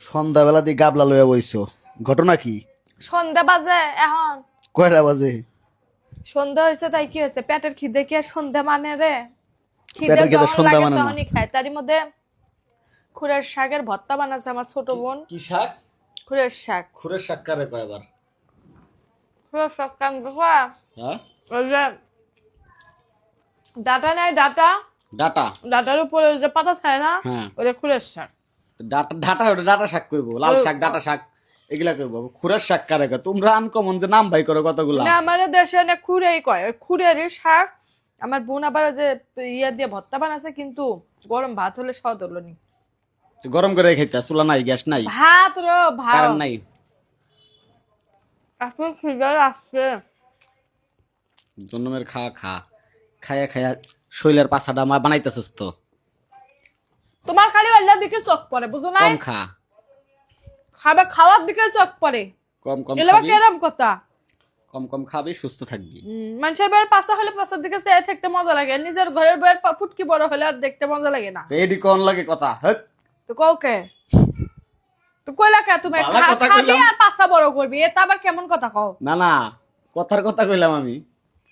সন্ধ্যাবেলা দিয়ে গাবলা লইয়া বইছো। ঘটনা কি? সন্ধ্যা বাজে এখন। কয়টা বাজে? সন্ধ্যা হয়েছে তাই কি হয়েছে পেটের খিদে কি আর সন্ধ্যা মানে রে? পেটের খিদে যখন সন্ধ্যা লাগে মানে না। তখনই খায়। তারই মধ্যে খুরের শাকের ভর্তা বানাচ্ছে আমার ছোট বোন। কি শাক? খুরের শাক। খুরের শাক কারে কয়বার খুরের শাক কান খোয়া হ্যাঁ? ওই যে ডাটা নেয় ডাটা। ডাটা? ডাটার উপরে ওই যে পাতা থাকে না হ্যাঁ। ওটা খুরের শাক। ডাটা ডাটা ডাটা শাক কইবো লাল শাক ডাটা শাক এগুলা কইবো খুরের শাক কারে তোমরা আনকমন যে নাম ভাই করো কতগুলা? না আমাদের দেশে অনেক খুরেই কয়। ওই খুরেরই শাক আমার বোন আবার যে ইয়া দিয়ে ভর্তা বানাচ্ছে কিন্তু গরম ভাত হলে স্বাদ হলো নি। গরম করে খাইতা চুলা নাই গ্যাস নাই? ভাত রো ভাত। কারেন্ট নাই? আসলে ফিগার আসছে জন্মের খা খা। খায়া খায়া শৈলের পাছাটা আমার বানাইতেছস তো। তোমার খালি আল্লাহ দিকে চোখ পড়ে বুঝো না কম খা। খাবে খাওয়ার দিকে চোখ পড়ে। কম কম এলো খাবি। কেরম কথা? কম কম খাবি সুস্থ থাকবি। মানুষের বইয়ের পাশা হলে পাশার দিকে চেয়ে থাকতে মজা লাগে নিজের ঘরের বইয়ের ফুটকি বড় হলে আর দেখতে মজা লাগে না। এডি কোন লাগে কথা? হ্যাঁ? তো কও কে? তো কইলা কে তুমি? খাবি আর পাশা বড় করবি এটা আবার কেমন কথা কও? না না কথার কথা কইলাম আমি।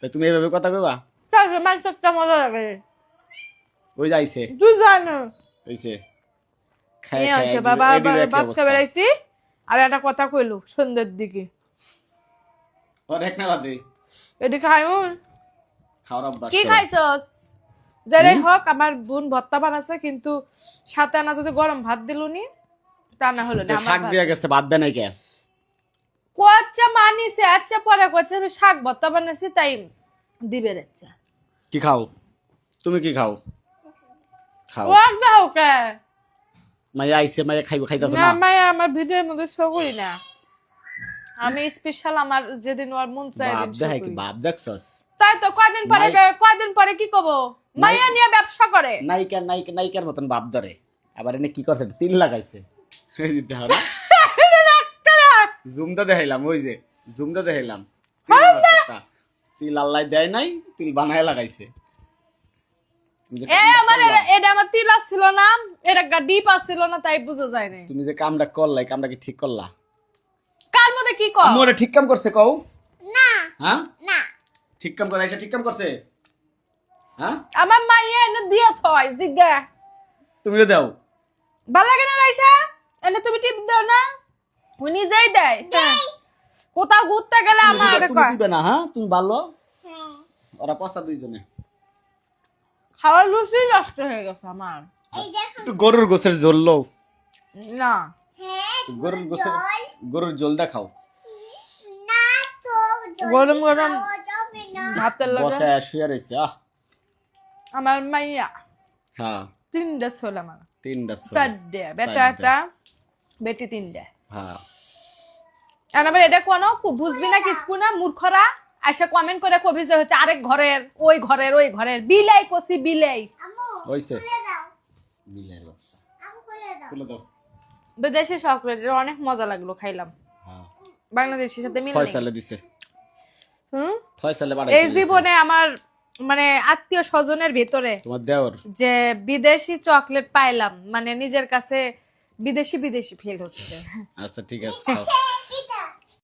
তো তুমি এইভাবে কথা কইবা? তাহলে মানুষের মজা লাগে। ওই যাইছে তুই জানো। হইছে খায় নিয়ে খায় আসে এডি- বাবা এডির আবার একই বাচ্চা বেড়াইছি আর একটা কথা কইলো সন্ধ্যের দিকে। ওর না বাদে এটি খাইউন কি খাইছস? যারাই হোক আমার বোন বানাচ্ছে কিন্তু সাথে আনা যদি গরম ভাত দিলুনি তা না হলো না শাক দিয়া গেছে বাদ দেয় নাই কে? কোয়াচ্চা মানিছে আচ্ছা পরে কোয়াচ্চা আমি শাক ভর্তা বানাইছি তাই দিবে আচ্ছা কি খাও? তুমি কি খাও? খাও। কোয়াক দাও কে আইছে খাইবে খাইতাছ না না। মায়া আমার ভিডিওর মধ্যে শো করি না। আমি স্পেশাল আমার যেদিন ওর মন চাই বাপ দেখাই কি বাপ দেখছস? তাই তো কয়দিন পরে কয়দিন পরে কি কব মায়া নিয়ে ব্যবসা করে। নায়িকা নায়িকা নায়িকার মতন বাপ ধরে। আবার এনে কি করছে? তিল লাগাইছে। দেখো না। জুমটা দেখাইলাম ওই যে জুমটা দেখাইলাম। তিল আল্লাহ দেয় নাই তিল বানায় লাগাইছে। আমার এটা- এটা আমার তিল ছিল না। এটা গা ডিপ আসছিল না তাই বুঝা যায় না তুমি যে কামটা করলাই কামটা কি ঠিক করলা? কার মধ্যে কি কর? আম্মু ঠিক কাম করছে কও। না। হ্যাঁ? না। ঠিক কাম করে আইসা ঠিক কাম করছে? হ্যাঁ? আমার মাইয়া এনে দিয়ে থয় জিজ্ঞা। তুমিও দাও। ভালো লাগে না রাইসা এনে তুমি টিপ দাও না। ও নিজেই দেয়। কোথাও ঘুরতে গেলে আমার দিবে- না হ্যাঁ? তুমি ভালো। ওরা পচা দুইজনে। খাওয়ার লুচি নষ্ট হয়ে গেছে আমার। একটু গরুর গোছের জল লও। না। গরুর গোছের গরুর জল দেখাও। গরম গরম ভাতের লাগে বসে শুয়ে আহ। আমার মাইয়া। হ্যাঁ। তিনটা ছোল আমার। তিনটা ছোলা। চারটে। বেটা। একটা বেটি তিনটে। হ্যাঁ। আর আবার এটা কোনো বুঝবি না কিছু না মূর্খরা? এসে কমেন্ট করে কবি যে হচ্ছে আরেক ঘরের ওই ঘরের ওই ঘরের। বিলাই কষি বিলাই। হইছে। বিলের বাচ্চা। খুলে দাও। বিদেশি চকলেট অনেক মজা লাগল খাইলাম। হ্যাঁ। বাংলাদেশের সাথে মিল। ফয়সালে দিছে। হুম? ফয়সালে এই জীবনে আমার মানে আত্মীয় স্বজনের ভিতরে তোমার দেওর। যে বিদেশি চকলেট পাইলাম মানে নিজের কাছে বিদেশি বিদেশি ফিল হচ্ছে। আচ্ছা ঠিক আছে। খাও।